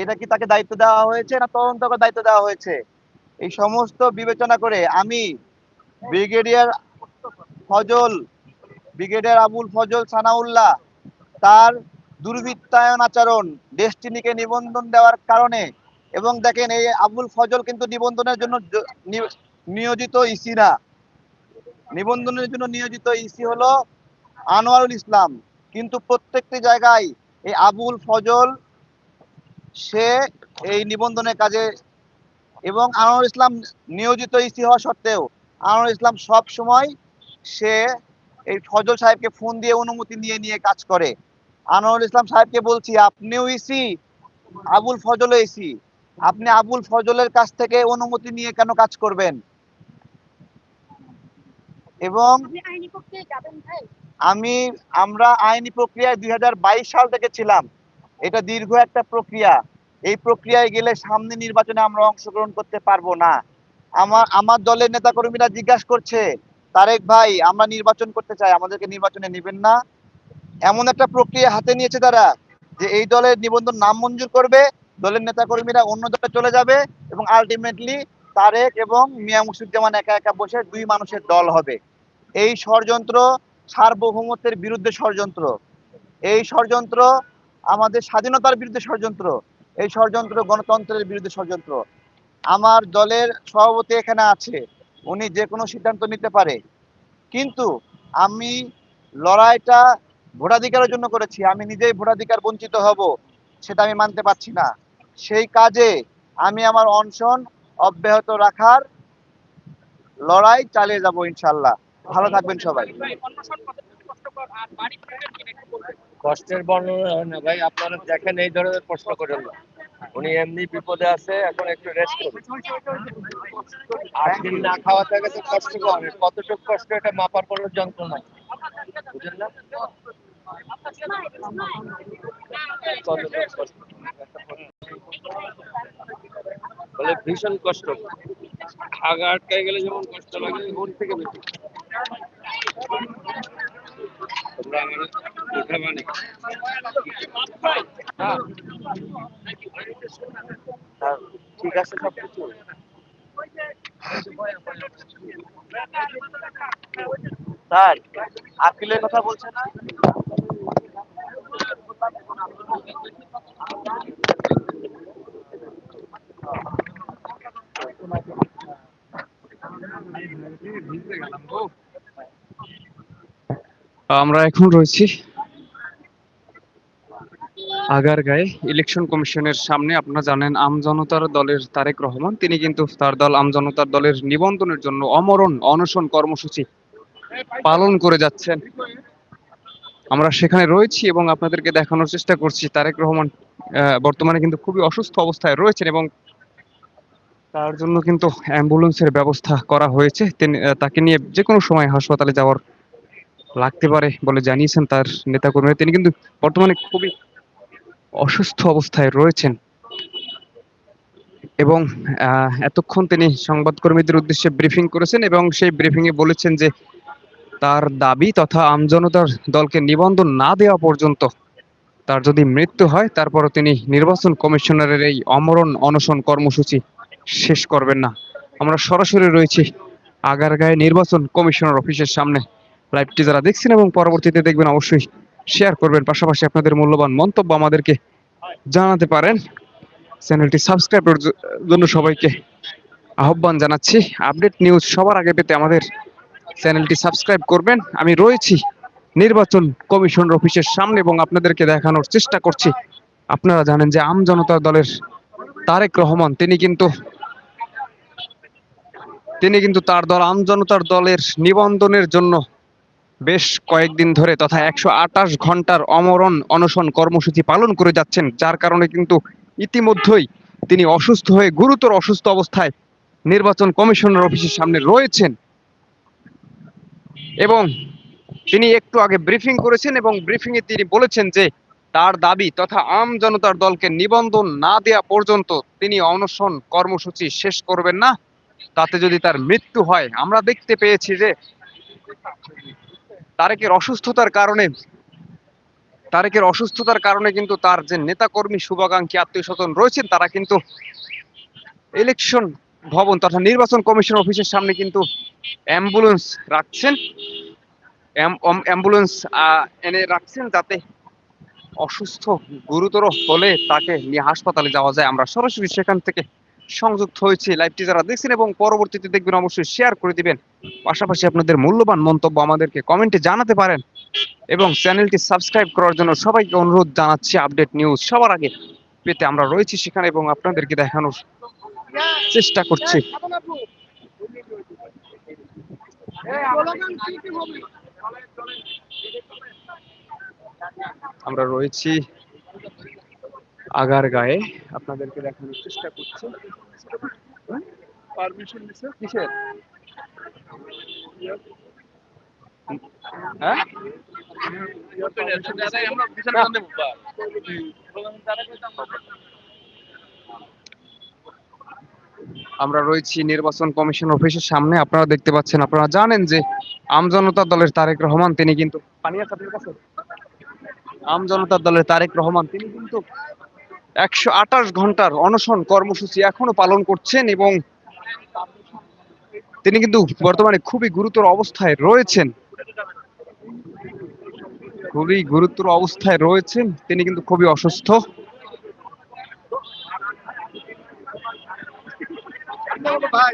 এটা কি তাকে দায়িত্ব দেওয়া হয়েছে না তদন্ত দায়িত্ব দেওয়া হয়েছে? এই সমস্ত বিবেচনা করে আমি ব্রিগেডিয়ার ফজল, ব্রিগেডিয়ার আবুল ফজল সানাউল্লাহ তার দুর্বৃত্তায়ন আচরণ, ডেস্টিনিকে নিবন্ধন দেওয়ার কারণে এবং দেখেন এই আবুল ফজল কিন্তু নিবন্ধনের জন্য নিয়োজিত ইসি না। নিবন্ধনের জন্য নিয়োজিত ইসি হলো আনোয়ারুল ইসলাম। কিন্তু প্রত্যেকটি জায়গায় এই আবুল ফজল সে এই নিবন্ধনের কাজে এবং আনোয়ারুল ইসলাম নিয়োজিত ইসি হওয়া সত্ত্বেও আনোয়ারুল ইসলাম সব সময় সে এই ফজল সাহেবকে ফোন দিয়ে অনুমতি নিয়ে নিয়ে কাজ করে। আনোয়ারুল ইসলাম সাহেবকে বলছি আপনিও ইসি আবুল ফজল ইসি। আপনি আবুল ফজলের কাছ থেকে অনুমতি নিয়ে কেন কাজ করবেন? এবং আমি আমরা আইনি প্রক্রিয়ায় দুই হাজার বাইশ সাল থেকে ছিলাম। এটা দীর্ঘ একটা প্রক্রিয়া। এই প্রক্রিয়ায় গেলে সামনে নির্বাচনে আমরা অংশগ্রহণ করতে পারব না। আমার আমার দলের নেতাকর্মীরা জিজ্ঞাসা করছে, তারেক ভাই, আমরা নির্বাচন করতে চাই, আমাদেরকে নির্বাচনে নেবেন না? এমন একটা প্রক্রিয়া হাতে নিয়েছে তারা, যে এই দলের নিবন্ধন নাম মঞ্জুর করবে, দলের নেতাকর্মীরা অন্য দলে চলে যাবে এবং আলটিমেটলি তারেক এবং মিয়া মুর্শিদুজ্জামান একা একা বসে দুই মানুষের দল হবে। এই ষড়যন্ত্র সার্বভৌমত্বের বিরুদ্ধে ষড়যন্ত্র। এই ষড়যন্ত্র আমাদের স্বাধীনতার বিরুদ্ধে ষড়যন্ত্র, এই ষড়যন্ত্র গণতন্ত্রের বিরুদ্ধে ষড়যন্ত্র। আমার দলের সভাপতি এখানে আছে, উনি যে কোনো সিদ্ধান্ত নিতে পারে। কিন্তু আমি লড়াইটা ভোটাধিকারের জন্য করেছি, আমি নিজেই ভোটাধিকার বঞ্চিত হব, সেটা আমি মানতে পারছি না। সেই কাজে আমি আমার অনশন অব্যাহত রাখার লড়াই চালিয়ে যাব ইনশাল্লাহ। ভালো থাকবেন সবাই। কষ্টের বর্ণনা হয় না ভাই, আপনারা দেখেন এই ধরনের প্রশ্ন করেন না। উনি এমনি বিপদে আছে, এখন একটু রেস্ট করুন। আট দিন না খাওয়া থাকে তো কষ্ট হবে কতটুকু কষ্ট, এটা মাপার কোনো যন্ত্র নাই। বুঝলেন না? বলে ভীষণ কষ্ট। আগা আটকায় গেলে যেমন কষ্ট লাগে, ওর থেকে বেশি। ঠিক আছে সব কিছু স্যার কথা না আমরা এখন রয়েছি আগারগাঁয়ে ইলেকশন কমিশনের সামনে আপনারা জানেন আমজনতার দলের তারেক রহমান। তিনি কিন্তু তার দল আমজনতার দলের নিবন্ধনের জন্য অমরণ অনশন কর্মসূচি পালন করে যাচ্ছেন। আমরা সেখানে রয়েছি এবং আপনাদেরকে দেখানোর চেষ্টা করছি, তারেক রহমান বর্তমানে কিন্তু খুবই অসুস্থ অবস্থায় রয়েছেন এবং তার জন্য কিন্তু অ্যাম্বুলেন্সের ব্যবস্থা করা হয়েছে। তিনি তাকে নিয়ে যে কোনো সময় হাসপাতালে যাওয়ার লাগতে পারে বলে জানিয়েছেন তার নেতাকর্মীরা। তিনি কিন্তু বর্তমানে খুবই অসুস্থ অবস্থায় রয়েছেন। এবং এতক্ষণ তিনি সংবাদকর্মীদের উদ্দেশ্যে ব্রিফিং করেছেন এবং সেই ব্রিফিং এ বলেছেন যে, তার দাবি তথা আমজনতার দলকে নিবন্ধন না দেওয়া পর্যন্ত তার যদি মৃত্যু হয়, তারপরও তিনি নির্বাচন কমিশনারের এই অমরণ অনশন কর্মসূচি শেষ করবেন না। আমরা সরাসরি রয়েছি আগারগাঁয়ে নির্বাচন কমিশনার অফিসের সামনে। লাইভটি যারা দেখছেন এবং পরবর্তীতে দেখবেন, অবশ্যই শেয়ার করবেন। পাশাপাশি আপনাদের মূল্যবান মন্তব্য আমাদেরকে জানাতে পারেন। চ্যানেলটি সাবস্ক্রাইবের জ- জন্য সবাইকে আহ্বান জানাচ্ছি। আপডেট নিউজ সবার আগে পেতে আমাদের চ্যানেলটি সাবস্ক্রাইব করবেন। আমি রয়েছি নির্বাচন কমিশন অফিসের সামনে এবং আপনাদেরকে দেখানোর চেষ্টা করছি। আপনারা জানেন যে আম জনতা দলের তারেক রহমান, তিনি কিন্তু তিনি কিন্তু তার দল আম জনতার দলের নিবন্ধনের জন্য বেশ কয়েকদিন ধরে তথা একশো আটাশ ঘণ্টার অমরণ অনশন কর্মসূচি পালন করে যাচ্ছেন, যার কারণে কিন্তু ইতিমধ্যেই তিনি অসুস্থ হয়ে গুরুতর অসুস্থ অবস্থায় নির্বাচন কমিশনের অফিসের সামনে রয়েছেন। এবং তিনি একটু আগে ব্রিফিং করেছেন এবং ব্রিফিং এ তিনি বলেছেন যে তার দাবি তথা আম জনতার দলকে নিবন্ধন না দেওয়া পর্যন্ত তিনি অনশন কর্মসূচি শেষ করবেন না। তাতে যদি তার মৃত্যু হয়, আমরা দেখতে পেয়েছি যে তারেকের অসুস্থতার কারণে, তারেকের অসুস্থতার কারণে কিন্তু তার যে নেতাকর্মী শুভাকাঙ্ক্ষী আত্মীয় স্বজন রয়েছেন, তারা কিন্তু ইলেকশন ভবন তথা নির্বাচন কমিশন অফিসের সামনে কিন্তু অ্যাম্বুলেন্স রাখছেন। অ্যাম্বুলেন্স এনে রাখছেন যাতে অসুস্থ গুরুতর হলে তাকে নিয়ে হাসপাতালে যাওয়া যায়। আমরা সরাসরি সেখান থেকে সংযুক্ত হয়েছি লাইভটি যারা দেখছেন এবং পরবর্তীতে দেখবেন অবশ্যই শেয়ার করে দিবেন। পাশাপাশি আপনাদের মূল্যবান মন্তব্য আমাদেরকে কমেন্টে জানাতে পারেন এবং চ্যানেলটি সাবস্ক্রাইব করার জন্য সবাইকে অনুরোধ জানাচ্ছি আপডেট নিউজ সবার আগে পেতে আমরা রয়েছি সেখানে এবং আপনাদেরকে দেখানোর চেষ্টা করছি। আমরা রয়েছি আগার গায়ে। আপনাদেরকে দেখানোর চেষ্টা করছি। পারমিশন দিছে কিসের হ্যাঁ? আমরা রয়েছি নির্বাচন কমিশন অফিসের সামনে। আপনারা দেখতে পাচ্ছেন আপনারা জানেন যে আমজনতা দলের তারেক রহমান তিনি কিন্তু পানি আছে আপনার কাছে? আমজনতা দলের তারেক রহমান তিনি কিন্তু একশো আঠাশ ঘণ্টার অনশন কর্মসূচি এখনও পালন করছেন এবং তিনি কিন্তু বর্তমানে খুবই গুরুতর অবস্থায় রয়েছেন। খুবই গুরুতর অবস্থায় রয়েছেন। তিনি কিন্তু খুবই অসুস্থ।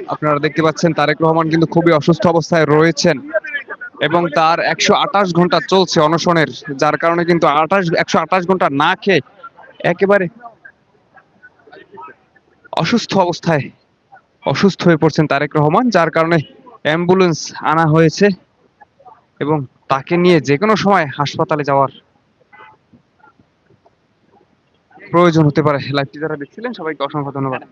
আপনারা দেখতে পাচ্ছেন তারেক রহমান কিন্তু খুবই অসুস্থ অবস্থায় রয়েছেন এবং তার একশো আঠাশ ঘণ্টা চলছে অনশনের, যার কারণে কিন্তু আঠাশ, একশো ঘণ্টা না খেয়ে একেবারে অসুস্থ অবস্থায় অসুস্থ হয়ে পড়ছেন তারেক রহমান, যার কারণে অ্যাম্বুলেন্স আনা হয়েছে এবং তাকে নিয়ে যে কোনো সময় হাসপাতালে যাওয়ার প্রয়োজন হতে পারে। লাইভটি যারা দেখছিলেন, সবাইকে অসংখ্য ধন্যবাদ।